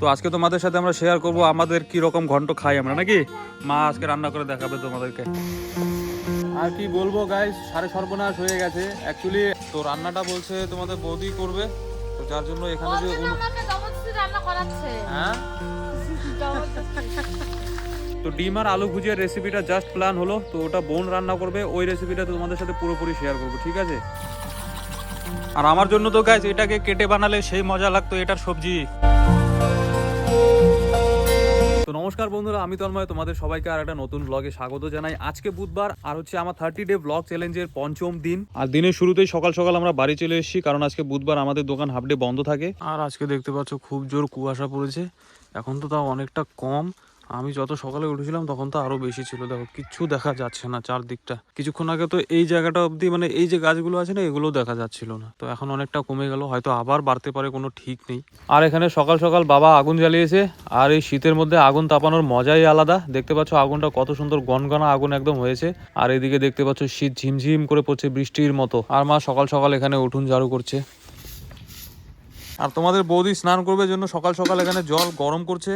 তো আজকে তোমাদের সাথে আমরা শেয়ার করব আমাদের কি রকম ঘন্ট খাই আমরা নাকি? মা আজকে রান্না করে দেখাবে তোমাদেরকে। আর কি বলব গাইস সাড়ে সর্বনাশ হয়ে গেছে। অ্যাকচুয়ালি তো রান্নাটা বলছে তোমাদের বৌদি করবে। তো যার জন্য এখানে যে রান্না করাচ্ছে। হ্যাঁ? তো ডিম আর আলু ভুজিয়ার রেসিপিটা জাস্ট প্ল্যান হলো। তো ওটা বোন রান্না করবে ওই রেসিপিটা তোমাদের সাথে পুরোপুরি শেয়ার করব ঠিক আছে? আর আমার জন্য তো গাইস এটাকে কেটে বানালে সেই মজা লাগতো এটার সবজি। তো নমস্কার বন্ধুরা, আমি তন্ময়, তোমাদের সবাইকে আর একটা নতুন ব্লগে স্বাগত জানাই। আজকে বুধবার, আর হচ্ছে আমার থার্টি ডে ব্লগ চ্যালেঞ্জের পঞ্চম দিন। আর দিনের শুরুতেই সকাল সকাল আমরা বাড়ি চলে এসেছি, কারণ আজকে বুধবার আমাদের দোকান হাফ ডে বন্ধ থাকে। আর আজকে দেখতে পাচ্ছ, খুব জোর কুয়াশা পড়েছে। এখন তো তাও অনেকটা কম। আমি যত সকালে উঠেছিলাম তখন তো আরও বেশি ছিল। দেখো, কিচ্ছু দেখা যাচ্ছে না চারদিকটা। কিছুক্ষণ আগে তো এই জায়গাটা অবধি মানে এই যে গাছগুলো আছে না এগুলো দেখা যাচ্ছিল না। তো এখন অনেকটা কমে গেল, হয়তো আবার বাড়তে পারে কোনো ঠিক নেই। আর এখানে সকাল সকাল বাবা আগুন জ্বালিয়েছে, আর এই শীতের মধ্যে আগুন তাপানোর মজাই আলাদা। দেখতে পাচ্ছ আগুনটা কত সুন্দর গনগনা আগুন একদম হয়েছে। আর এদিকে দেখতে পাচ্ছ শীত ঝিমঝিম করে পড়ছে বৃষ্টির মতো। আর মা সকাল সকাল এখানে উঠুন ঝাড়ু করছে। আর তোমাদের বৌদি স্নান করবে জন্য সকাল সকাল এখানে জল গরম করছে।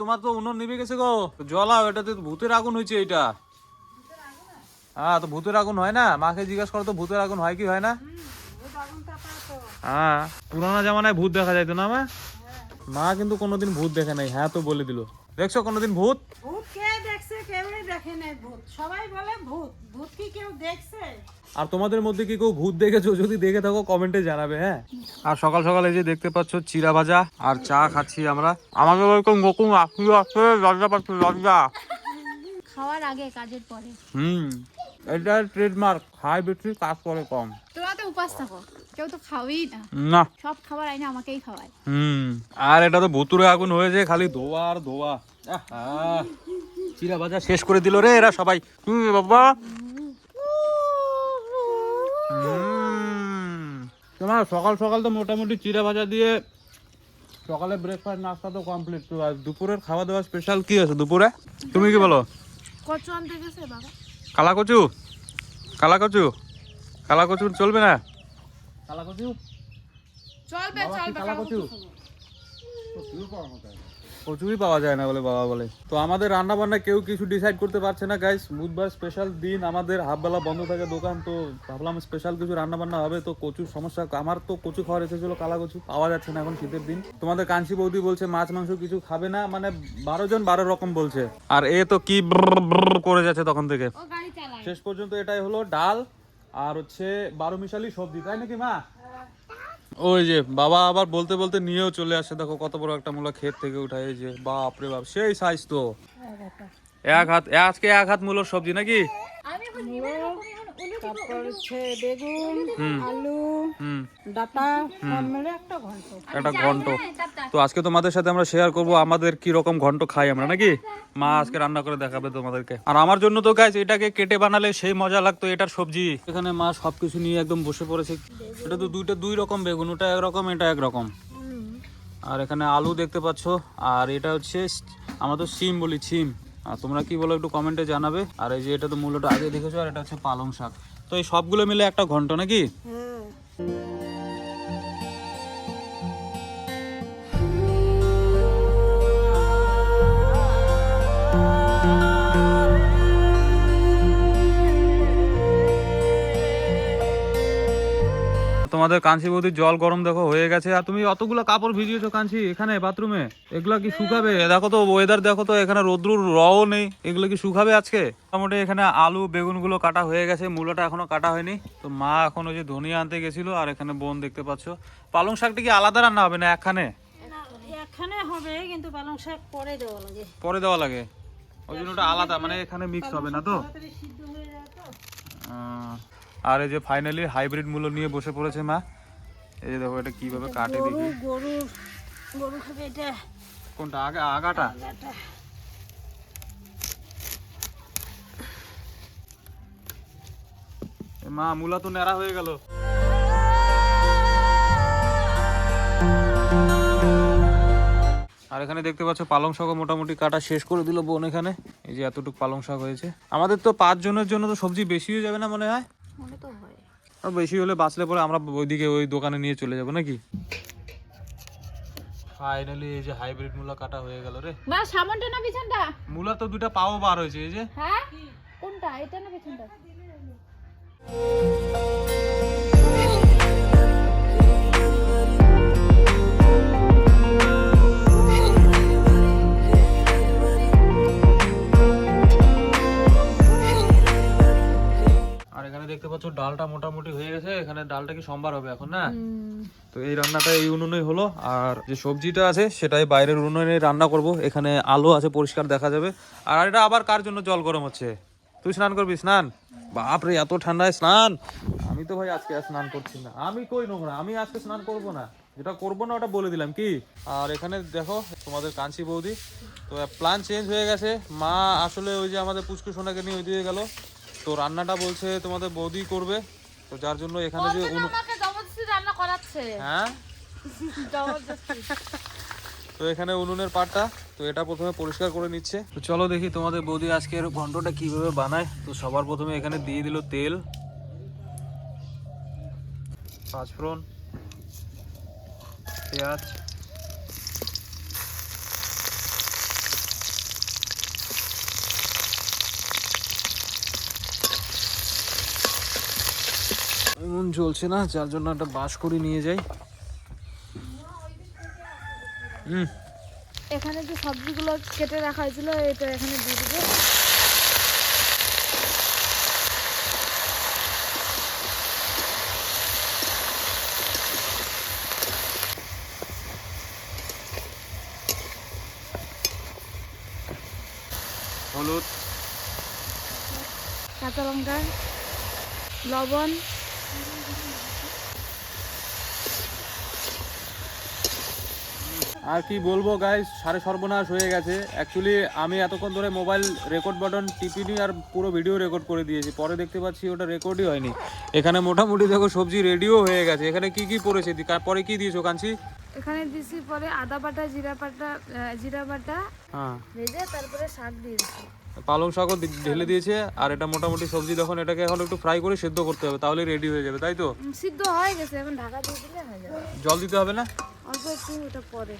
তোমার তো উনুন নিভে গেছে গো। জল আও এটাতে তো ভূতের আগুন হয়েছে এটা হ্যাঁ তো ভূতের আগুন হয় না? মাকে জিজ্ঞাসা করো তো ভূতের আগুন হয় কি হয় না? হ্যাঁ পুরানো জামানায় ভূত দেখা যাইতো না মা মা কিন্তু কোনোদিন ভূত দেখে নাই হ্যাঁ তো বলে দিল। দেখছ কোনোদিন ভূত? ভূত কে দেখছে কেউই দেখে নাই ভূত। সবাই বলে ভূত। ভূত কি কেউ দেখছে? আর তোমাদের মধ্যে কি কেউ ভূত দেখেছ? যদি দেখে থাকো কমেন্টে জানাবে হ্যাঁ? আর সকাল সকাল এই যে দেখতে পাচ্ছ চিরা ভাজা আর চা খাচ্ছি আমরা। আমাদের ওরকম গোকুম আত্মীয় আছে লজ্জা পাচ্ছি লজ্জা। খাওয়ার আগে কাজের পরে। হুম এটা ট্রেডমার্ক খাই বেশি কাজ করে কম। তোমরা তো উপাস থাকো কেউ তো খাওয়াই না। না। সব খাবার আইনা আমাকেই খাওয়ায়। হুম আর এটা তো ভুতুরে আগুন হয়েছে খালি ধোয়া আর ধোয়া। আহা, চিরা ভাজা শেষ করে দিল রে এরা সবাই। হুম বাবা। তোমার সকাল সকাল তো মোটামুটি চিরা ভাজা দিয়ে সকালে ব্রেকফাস্ট নাস্তা তো কমপ্লিট তো আর দুপুরের খাওয়া দাওয়া স্পেশাল কি আছে দুপুরে? তুমি কি বলো? কচু আনতে গেছে বাবা। কালা কচু কালা কচু কালা কচু চলবে না কালা কচু চলবে চলবে কালা কচু? কচু খাব। কচুরি পাওয়া যায় না বলে বাবা বলে। তো আমাদের রান্না বান্না কেউ কিছু ডিসাইড করতে পারছে না গাইস বুধবার স্পেশাল দিন আমাদের হাফবেলা বন্ধ থাকে দোকান তো ভাবলাম স্পেশাল কিছু রান্না বান্না হবে তো কচুর সমস্যা আমার তো কচু খাওয়ার এসেছিল কালা কচু পাওয়া যাচ্ছে না এখন শীতের দিন। তোমাদের কাঞ্চি বৌদি বলছে মাছ মাংস কিছু খাবে না মানে বারো জন বারো রকম বলছে। আর এ তো কি করে যাচ্ছে তখন থেকে। শেষ পর্যন্ত এটাই হলো ডাল আর হচ্ছে বারো মিশালি সবজি তাই নাকি মা? ওই যে বাবা আবার বলতে বলতে নিয়েও চলে আসে। দেখো কত বড় একটা মূলা ক্ষেত থেকে উঠায়। এই যে বাপ রে বাপ সেই সাইজ তো। এক হাত আজকে এক হাত মূলোর সবজি নাকি? তারপর হচ্ছে বেগুন আলু ডাটা একটা ঘন্ট। একটা ঘন্ট। তো আজকে তোমাদের সাথে আমরা শেয়ার করব আমাদের কি রকম ঘন্ট খাই আমরা নাকি? মা আজকে রান্না করে দেখাবে তোমাদেরকে। আর আমার জন্য তো গাইস এটাকে কেটে বানালে সেই মজা লাগতো এটার সবজি। এখানে মা সবকিছু নিয়ে একদম বসে পড়েছে। এটা তো দুইটা দুই রকম বেগুন ওটা একরকম এটা একরকম আর এখানে আলু দেখতে পাচ্ছ আর এটা হচ্ছে আমাদের সিম বলি সিম আর তোমরা কি বলো একটু কমেন্টে জানাবে। আর এই যে এটা তো মূলত আগে দেখেছ, আর এটা হচ্ছে পালং শাক। তো এই সবগুলো মিলে একটা ঘন্ট নাকি? হ্যাঁ। তোমাদের কাঞ্চি বৌদির জল গরম দেখো হয়ে গেছে। আর তুমি অতগুলো কাপড় ভিজিয়েছো কাঞ্চি এখানে বাথরুমে? এগুলো কি শুকাবে? দেখো তো ওয়েদার দেখো তো এখানে রোদ্রুর রও নেই। এগুলো কি শুকাবে আজকে? মোটামুটি এখানে আলু বেগুনগুলো কাটা হয়ে গেছে মূলোটা এখনও কাটা হয়নি। তো মা এখন ওই যে ধনিয়া আনতে গেছিল আর এখানে বোন দেখতে পাচ্ছ। পালং শাকটা কি আলাদা রান্না হবে না একখানে? হবে কিন্তু পালং শাক পরে দেওয়া লাগে। পরে দেওয়া লাগে? ওই জন্য আলাদা মানে এখানে মিক্স হবে না তো? আর এই যে ফাইনালি হাইব্রিড মূল্য নিয়ে বসে পড়েছে মা। এই যে দেখো এটা কীভাবে কাটে দেখি। গরু গরু খাবে এটা কোনটা? আগে আগাটা? মা মূলা তো ন্যাড়া হয়ে গেল। আর এখানে দেখতে পাচ্ছ পালং শাকও মোটামুটি কাটা শেষ করে দিল বোন এখানে। এই যে এতটুকু পালং শাক হয়েছে। আমাদের তো পাঁচ জনের জন্য তো সবজি বেশি হয়ে যাবে না মনে হয়? আর বেশি হলে বাঁচলে পরে আমরা ওইদিকে ওই দোকানে নিয়ে চলে যাব নাকি? ফাইনালি এই যে হাইব্রিড মূলা কাটা হয়ে গেল রে। মা সামনটা না পিছনটা মূলা তো দুটা পাও বার হয়েছে এই যে। হ্যাঁ? কোনটা? এটা না পিছনটা আর এখানে দেখতে পাচ্ছ ডালটা মোটামুটি গেছে এখানে ডালটা কি সম্বার হবে এখন না? তো এই রান্নাটা এই উনুনেই হলো আর যে সবজিটা আছে সেটাই বাইরের উনুনে রান্না করব। এখানে আলো আছে পরিষ্কার দেখা যাবে। আর এটা আবার কার জন্য জল গরম হচ্ছে? তুই স্নান করবি? স্নান? বাপরে এত ঠান্ডায় স্নান! আমি তো ভাই আজকে স্নান করছি না। আমি কই নোংরা? আমি আজকে স্নান করব না। যেটা করব না ওটা বলে দিলাম। কি? আর এখানে দেখো তোমাদের কাঞ্চি বৌদি। তো প্ল্যান চেঞ্জ হয়ে গেছে। মা আসলে ওই যে আমাদের পুচকু সোনাকে নিয়ে ওই দিয়ে গেল। তো রান্নাটা বলছে তোমাদের বৌদি করবে। তো যার জন্য এখানে যে আমাকে জবরদস্তি রান্না করাচ্ছে। হ্যাঁ? তো এখানে উনুনের পাটটা তো এটা প্রথমে পরিষ্কার করে নিচ্ছে। তো চলো দেখি তোমাদের বৌদি আজকে এর ঘন্টটা কীভাবে বানায়। তো সবার প্রথমে এখানে দিয়ে দিল তেল। পাঁচফোড়ন পেঁয়াজ উনুন চলছে না যার জন্য একটা বাস করে নিয়ে যাই। হুম। এখানে যে সবজিগুলো কেটে রাখা হয়েছিল এটা এখানে দিয়ে দিবে। হলুদ। কাঁচা লঙ্কা লবণ। আর কি বলব গাইজ সারে সর্বনাশ হয়ে গেছে। অ্যাকচুয়ালি আমি এতক্ষণ ধরে মোবাইল রেকর্ড বাটন টিপিনি আর পুরো ভিডিও রেকর্ড করে দিয়েছি। পরে দেখতে পাচ্ছি ওটা রেকর্ডই হয়নি। এখানে মোটামুটি দেখো সবজি রেডিও হয়ে গেছে। এখানে কি কি পড়েছে? পরে কি দিয়েছ কাঞ্চি? এখানে দিয়েছি পরে আদা বাটা জিরা বাটা জিরা বাটা হ্যাঁ। ভেজে তারপরে শাক দিয়েছি। পালং শাকও ঢেলে দিয়েছে আর এটা মোটামুটি সবজি যখন এটাকে এখন একটু ফ্রাই করে সেদ্ধ করতে হবে তাহলে রেডি হয়ে যাবে তাই তো? সিদ্ধ হয়ে গেছে এখন ঢাকা দিয়ে দিলে হয়ে যাবে। জল দিতে হবে না? অল্প একটু ওটা পরে।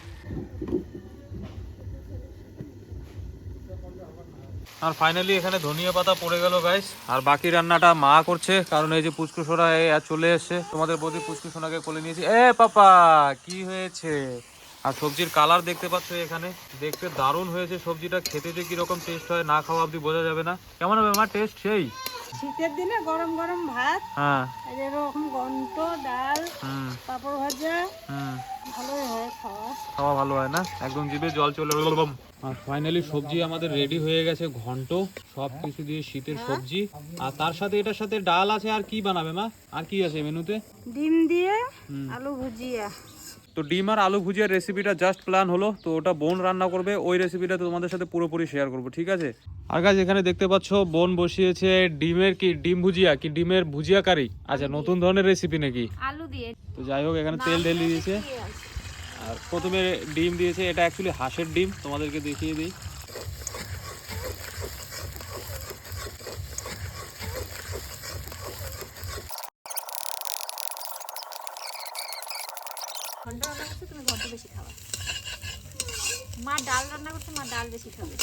আর ফাইনালি এখানে ধনিয়া পাতা পড়ে গেল গাইস আর বাকি রান্নাটা মা করছে কারণ এই যে পুচকুসোনা চলে এসছে। তোমাদের বৌদি পুচকুসোনাকে কোলে নিয়েছি। এ পাপা কি হয়েছে? আর সবজির কালার দেখতে পাচ্ছ এখানে। দেখতে দারুণ হয়েছে সবজিটা। খেতে যে কীরকম টেস্ট হয় না খাওয়া অবধি বোঝা যাবে না। কেমন হবে আমার টেস্ট সেই? শীতের দিনে গরম গরম ভাত হ্যাঁ। এরকম গন্ট ডাল পাঁপড় ভাজা ভালোই হয় খাওয়া। খাওয়া ভালো হয় না? একদম জিভে জল চলে। আর ফাইনালি সবজি আমাদের রেডি হয়ে গেছে ঘন্ট সব কিছু দিয়ে শীতের সবজি। আর তার সাথে এটার সাথে ডাল আছে আর কি বানাবে মা? আর কি আছে মেনুতে? ডিম দিয়ে আলু ভুজিয়া। তো ডিম আর আলু ভুজিয়ার রেসিপিটা জাস্ট প্ল্যান হলো তো ওটা বোন রান্না করবে ওই রেসিপিটা তো তোমাদের সাথে পুরোপুরি শেয়ার করব ঠিক আছে? আর গাছ এখানে দেখতে পাচ্ছ বোন বসিয়েছে ডিমের কি ডিম ভুজিয়া কি ডিমের ভুজিয়া কারি আচ্ছা নতুন ধরনের রেসিপি নাকি? আলু দিয়ে। তো যাই হোক এখানে তেল ঢেলে দিয়েছে। আর প্রথমে ডিম দিয়েছে এটা অ্যাকচুয়ালি হাঁসের ডিম তোমাদেরকে দেখিয়ে দিই ঘণ্টা রান্না করছে তুমি ঘণ্টা বেশি খাওয়া মা ডাল রান্না করছে মা ডাল বেশি খাবে।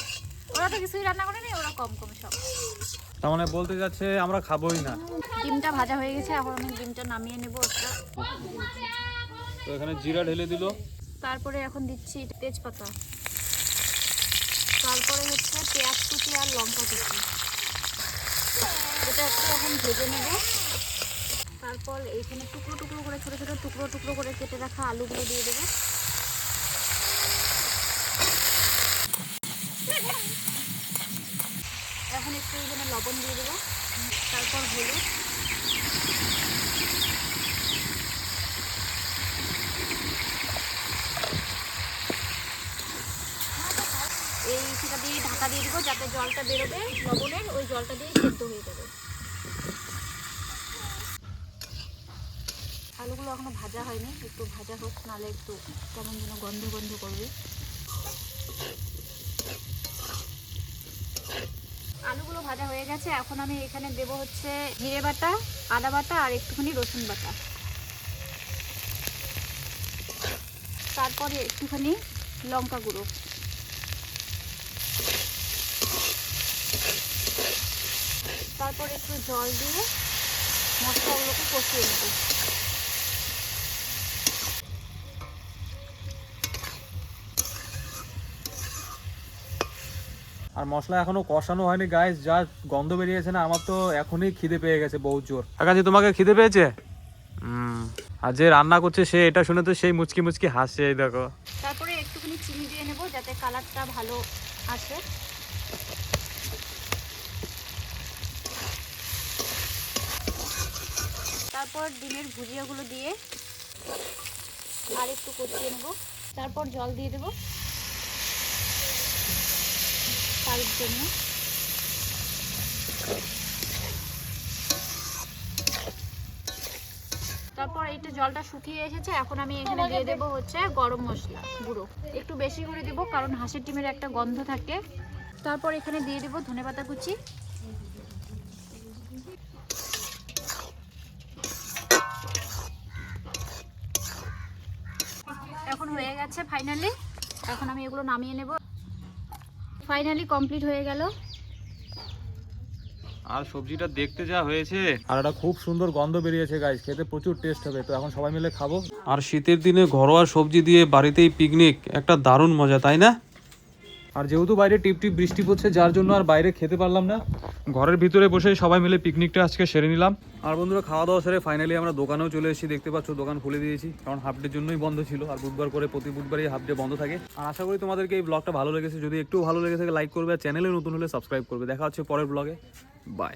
ওরা তো কিছুই রান্না করে নি ওরা কম কম সব। তার মানে বলতে যাচ্ছে আমরা খাবোই না। ডিমটা ভাজা হয়ে গেছে এখন আমি ডিমটা নামিয়ে নেব তো এখানে জিরা ঢেলে দিল। তারপরে এখন দিচ্ছি তেজপাতা। তারপরে হচ্ছে পেঁয়াজ কুচি আর লঙ্কা কুচি। এটা একটু এখন ভেজে নেব। তারপর এইখানে টুকরো টুকরো করে ছোটো ছোটো টুকরো টুকরো করে কেটে রাখা আলুগুলো দিয়ে দেবো। এখানে লবণ দিয়ে দেবো। তারপর হলুদ। এই সেটা দিয়ে ঢাকা দিয়ে দিব, যাতে জলটা বেরোবে লবণের, ওই জলটা দিয়ে সেদ্ধ হয়ে যাবে। আলুগুলো এখনও ভাজা হয়নি, একটু ভাজা হোক নাহলে একটু কেমন যেন গন্ধ গন্ধ করবে আলুগুলো ভাজা হয়ে গেছে। এখন আমি এখানে দেব হচ্ছে জিরে বাটা, আদা বাটা আর একটুখানি রসুন বাটা। তারপরে একটুখানি লঙ্কা গুঁড়ো। তারপর একটু জল দিয়ে মশলাগুলোকে কষিয়ে নেব। আর মশলা এখনও কষানো হয়নি গাইস যা গন্ধ বেরিয়েছে না আমার তো এখনই খিদে পেয়ে গেছে বহুত জোর। কাকাজি তোমাকে খিদে পেয়েছে? আর যে রান্না করছে সে এটা শুনে তো সেই মুচকি মুচকি হাসছে এই দেখো। তারপরে একটুখানি চিনি দিয়ে নেব যাতে কালারটা ভালো আসে। তারপর ডিমের ভুজিয়াগুলো দিয়ে আর একটু কষিয়ে নেব। তারপর জল দিয়ে দেব। কারির জন্য। তারপর এইটা জলটা শুকিয়ে এসেছে, এখন আমি এখানে দিয়ে দেবো হচ্ছে গরম মশলা, গুঁড়ো। একটু বেশি করে দেবো, কারণ হাঁসের ডিমের একটা গন্ধ থাকে। তারপর এখানে দিয়ে দেবো ধনেপাতা কুচি। এখন হয়ে গেছে ফাইনালি এখন আমি এগুলো নামিয়ে নেব। ফাইনালি কমপ্লিট হয়ে গেল। আর সবজিটা দেখতে যা হয়েছে। আর এটা খুব সুন্দর গন্ধ বেরিয়েছে গাইস খেতে প্রচুর টেস্ট হবে। তো এখন সবাই মিলে খাব। আর শীতের দিনে ঘরোয়া সবজি দিয়ে বাড়িতেই পিকনিক একটা দারুণ মজা তাই না? আর যেহেতু বাইরে টিপ টিপ বৃষ্টি পড়ছে, যার জন্য আর বাইরে খেতে পারলাম না। ঘরের ভিতরে বসে সবাই মিলে পিকনিকটা আজকে সেরে নিলাম। আর বন্ধুরা খাওয়া দাওয়া সেরে ফাইনালি আমরা দোকানেও চলে এসেছি। দেখতে পাচ্ছ, দোকান খুলে দিয়েছি, কারণ হাফ ডের জন্যই বন্ধ ছিল। আর বুধবার করে প্রতি বুধবারই হাফ ডে বন্ধ থাকে। আর আশা করি তোমাদেরকে এই ব্লগটা ভালো লেগেছে। যদি একটু ভালো লেগে থাকে লাইক করবে। আর চ্যানেলে নতুন হলে সাবস্ক্রাইব করবে। দেখা হচ্ছে পরের ব্লগে বাই